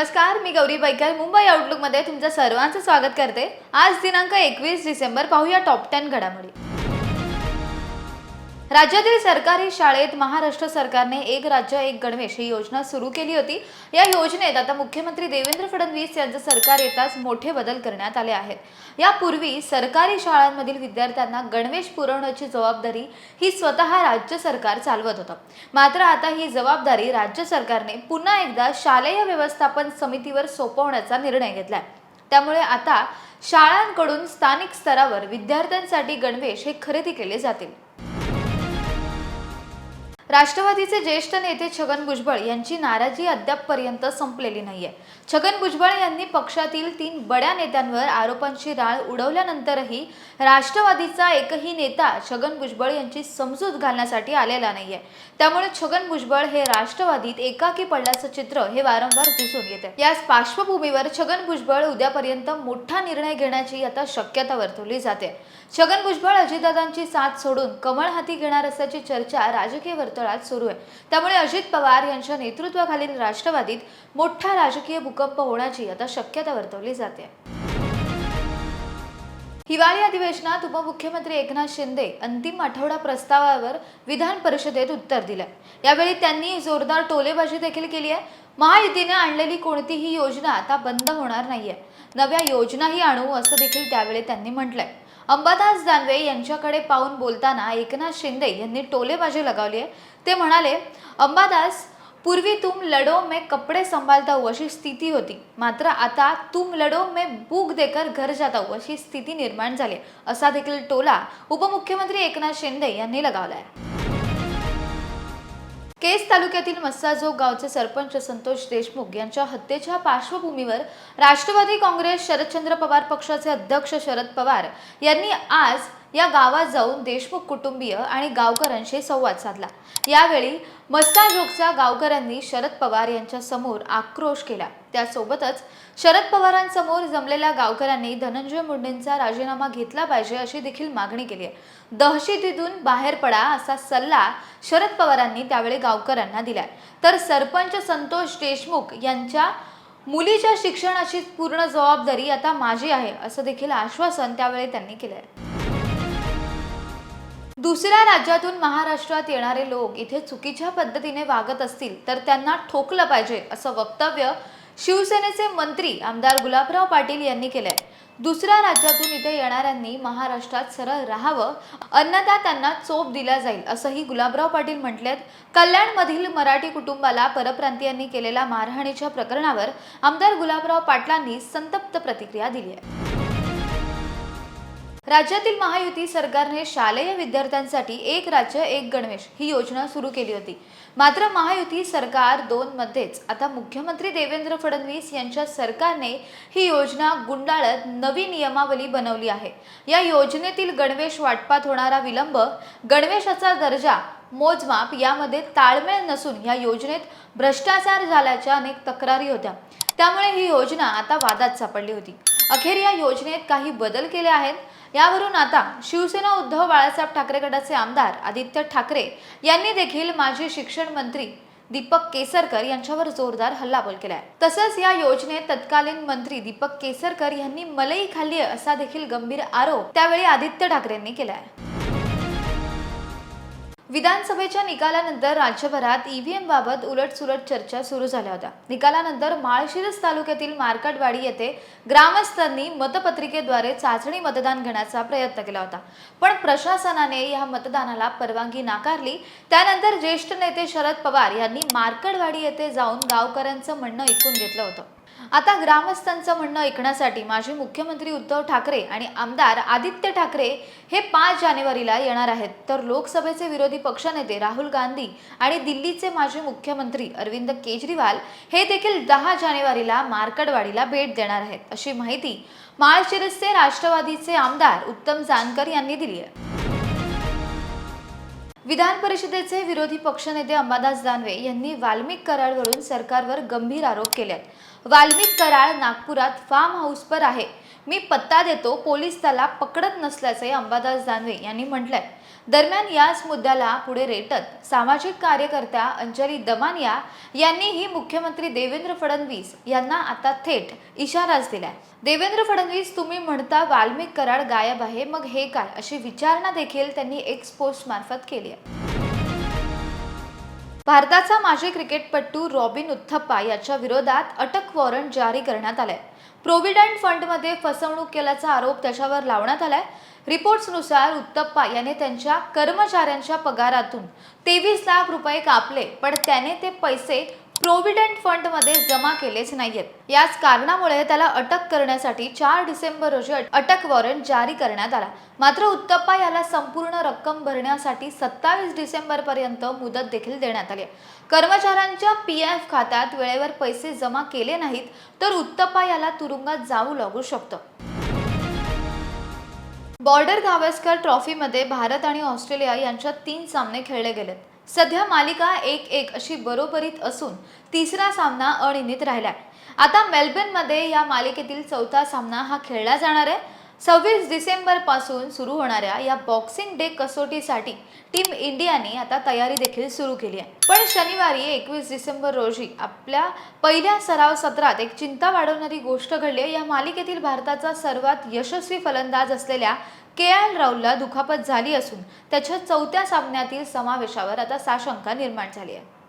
नमस्कार मी गौरी बैकर मुंबई आउटलुकमध्ये तुमचं सर्वांचं स्वागत करते. आज दिनांक एकवीस डिसेंबर पाहूया टॉप टेन घडामोडी. राज्यातील सरकारी शाळेत महाराष्ट्र सरकारने एक राज्य एक गणवेश ही योजना सुरू केली होती. या योजनेत आता मुख्यमंत्री देवेंद्र फडणवीस यांचं सरकार येताच मोठे बदल करण्यात आले आहेत. यापूर्वी सरकारी शाळांमधील विद्यार्थ्यांना गणवेश पुरवण्याची जबाबदारी ही स्वतः राज्य सरकार चालवत होतं. मात्र आता ही जबाबदारी राज्य सरकारने पुन्हा एकदा शालेय व्यवस्थापन समितीवर सोपवण्याचा निर्णय घेतलाय. त्यामुळे आता शाळांकडून स्थानिक स्तरावर विद्यार्थ्यांसाठी गणवेश हे खरेदी केले जातील. राष्ट्रवादीचे ज्येष्ठ नेते छगन भुजबळ यांची नाराजी अद्यापपर्यंत संपलेली नाहीये. छगन भुजबळ यांनी पक्षातील तीन बड्या नेत्यांवर आरोपांची राळ उडवल्यानंतरही राष्ट्रवादीचा एकही नेता छगन भुजबळ यांची समजूत घालण्यासाठी आलेला नाहीये. त्यामुळे छगन भुजबळ हे राष्ट्रवादीत एकाकी पडल्याचं चित्र हे वारंवार दिसून येते. याच पार्श्वभूमीवर छगन भुजबळ उद्यापर्यंत मोठा निर्णय घेण्याची आता शक्यता वर्तवली जाते. छगन भुजबळ अजितदादांची साथ सोडून कमळ हाती घेणार असल्याची चर्चा राजकीय वर्तुळात सुरू आहे. त्यामुळे अजित पवार यांच्या नेतृत्वाखालील राष्ट्रवादीत मोठा राजकीय भूकंप होण्याची आता शक्यता वर्तवली जाते. हिवाळी अधिवेशनात उपमुख्यमंत्री एकनाथ शिंदे अंतिम आठवडा प्रस्तावावर विधान परिषदेत उत्तर दिलंय. यावेळी त्यांनी जोरदार टोलेबाजी देखील केली आहे. महायुतीने आणलेली कोणतीही योजना आता बंद होणार नाहीये. नव्या योजनाही आणू असं देखील त्यावेळी त्यांनी म्हटलंय. अंबादास दानवे यांच्याकडे पाहून बोलताना एकनाथ शिंदे यांनी टोलेबाजी लगावली आहे. ते म्हणाले अंबादास पूर्वी तुम लडो में कपडे संभालता हूँ अशी स्थिती होती. मात्र आता तुम लडो में बूक देकर घर जाता हूँ अशी स्थिती निर्माण झाली असा देखील टोला उपमुख्यमंत्री एकनाथ शिंदे यांनी लगावलाय. केस तालुक्यातील मस्साजोग गावचे सरपंच संतोष देशमुख यांच्या हत्येच्या पार्श्वभूमीवर राष्ट्रवादी काँग्रेस शरदचंद्र पवार पक्षाचे अध्यक्ष शरद पवार यांनी आज या गावात जाऊन देशमुख कुटुंबीय आणि गावकऱ्यांशी संवाद साधला. यावेळी मस्साजोगच्या गावकऱ्यांनी शरद पवार यांच्या समोर आक्रोश केला. त्यासोबतच शरद पवारांसमोर जमलेल्या गावकऱ्यांनी धनंजय मुंडेंचा राजीनामा घेतला पाहिजे अशी देखील मागणी केली आहे. दहशतीतून बाहेर पडा असा सल्ला शरद पवारांनी त्यावेळी गावकऱ्यांना दिलाय. तर सरपंच संतोष देशमुख यांच्या मुलीच्या शिक्षणाची पूर्ण जबाबदारी आता माझी आहे असं देखील आश्वासन त्यावेळी त्यांनी केलंय. दुसऱ्या राज्यातून महाराष्ट्रात येणारे लोक इथे चुकीच्या पद्धतीने वागत असतील तर त्यांना ठोकलं पाहिजे असं वक्तव्य शिवसेनेचे मंत्री आमदार गुलाबराव पाटील यांनी केलंय. दुसऱ्या राज्यातून इथे येणाऱ्यांनी महाराष्ट्रात सरळ राहावं अन्यथा त्यांना चोप दिला जाईल असंही गुलाबराव पाटील म्हटलेत. कल्याणमधील मराठी कुटुंबाला परप्रांतीयांनी केलेल्या मारहाणीच्या प्रकरणावर आमदार गुलाबराव पाटलांनी संतप्त प्रतिक्रिया दिली आहे. राज्यातील महायुती सरकारने शालेय विद्यार्थ्यांसाठी एक राज्य एक गणवेश ही योजना सुरू केली होती. मात्र महायुती सरकार दोन मध्येच. आता मुख्यमंत्री देवेंद्र फडणवीस यांच्या सरकारने ही योजना गुंडाळत नवी नियमावली बनवली आहे. या योजनेतील गणवेश वाटपात होणारा विलंब गणवेशाचा दर्जा मोजमाप यामध्ये ताळमेळ नसून या योजनेत भ्रष्टाचार झाल्याच्या अनेक तक्रारी होत्या. त्यामुळे ही योजना आता वादात सापडली होती. अखेर या योजनेत काही बदल केले आहेत? यावरून आता शिवसेना उद्धव बाळासाहेब ठाकरे गटाचे आमदार आदित्य ठाकरे यांनी देखील माजी शिक्षण मंत्री दीपक केसरकर यांच्यावर जोरदार हल्लाबोल केलाय. तसंच या योजनेत तत्कालीन मंत्री दीपक केसरकर यांनी मलई खाल्ली असा देखील गंभीर आरोप त्यावेळी आदित्य ठाकरेंनी केलाय. विधानसभेच्या निकालानंतर राज्यभरात ईव्हीएम बाबत उलटसुलट चर्चा सुरू झाल्या होत्या. निकालानंतर माळशिरस तालुक्यातील मार्कटवाडी येथे ग्रामस्थांनी मतपत्रिकेद्वारे चाचणी मतदान घेण्याचा प्रयत्न केला होता. पण प्रशासनाने या मतदानाला परवानगी नाकारली. त्यानंतर ज्येष्ठ नेते शरद पवार यांनी मार्कडवाडी येथे जाऊन गावकऱ्यांचं म्हणणं ऐकून घेतलं होतं. आता ग्रामस्थांचं म्हणणं ऐकण्यासाठी माजी मुख्यमंत्री उद्धव ठाकरे आणि आमदार आदित्य ठाकरे हे पाच जानेवारीला येणार आहेत. तर लोकसभेचे विरोधी पक्षनेते राहुल गांधी आणि दिल्लीचे माजी मुख्यमंत्री अरविंद केजरीवाल हे देखील दहा जानेवारीला मार्कडवाडीला भेट देणार आहेत. अशी माहिती माळशिरसचे राष्ट्रवादीचे आमदार उत्तम जानकर यांनी दिली आहे. विधान परिषदेचे विरोधी पक्षनेते अंबादास दानवे यांनी वाल्मिक कराडवरून सरकारवर गंभीर आरोप केले आहेत वाल्मिक कराड नागपुरात फार्म हाऊसवर आहे. मी पत्ता देतो पोलीस त्याला पकडत नसल्याचे अंबादास दानवे यांनी म्हटलंय. दरम्यान याच मुद्द्याला पुढे रेटत सामाजिक कार्यकर्त्या अंजली दमानिया यांनीही मुख्यमंत्री देवेंद्र फडणवीस यांना आता थेट इशाराच दिलाय. देवेंद्र फडणवीस तुम्ही म्हणता वाल्मिक कराड गायब आहे मग हे काय? अशी विचारणा देखील त्यांनी एक्स पोस्ट मार्फत केली आहे. भारताचा माजी क्रिकेटपटू रॉबिन उत्थप्पा याच्या विरोधात अटक वॉरंट जारी करण्यात आलाय. प्रोव्हिडंट फंडमध्ये फसवणूक केल्याचा आरोप त्याच्यावर लावण्यात आलाय. रिपोर्ट्सनुसार उत्तप्पा याने त्यांच्या कर्मचाऱ्यांच्या पगारातून तेवीस लाख रुपये कापले पण त्याने ते पैसे प्रोव्हिडंट फंडमध्ये जमा केलेच नाहीयेत. याच कारणामुळे त्याला अटक करण्यासाठी चार डिसेंबर रोजी अटक वॉरंट जारी करण्यात आला. मात्र उत्तप्पा याला संपूर्ण रक्कम भरण्यासाठी सत्तावीस डिसेंबर पर्यंत मुदत देखील देण्यात आली कर्मचाऱ्यांच्या पी एफ खात्यात वेळेवर पैसे जमा केले नाहीत तर उत्तप्पा याला तुरुंगात जाऊ लागू शकतं. बॉर्डर गावस्कर ट्रॉफीमध्ये भारत आणि ऑस्ट्रेलिया यांच्यात तीन सामने खेळले गेलेत. सध्या मालिका एक एक अशी बरोबरीत असून तिसरा सामना अनिर्णित राहिलाय. आता मेलबर्नमध्ये या मालिकेतील चौथा सामना हा खेळला जाणार आहे. सव्वीस डिसेंबरपासून सुरू होणाऱ्या या बॉक्सिंग डे कसोटीसाठी टीम इंडियाने आता तयारी देखील सुरू केली आहे पण शनिवारी एकवीस डिसेंबर रोजी आपल्या पहिल्या सराव सत्रात एक चिंता वाढवणारी गोष्ट घडली आहे. या मालिकेतील भारताचा सर्वात यशस्वी फलंदाज असलेल्या के एल राहुलला दुखापत झाली असून त्याच्या चौथ्या सामन्यातील समावेशावर आता साशंका निर्माण झाली आहे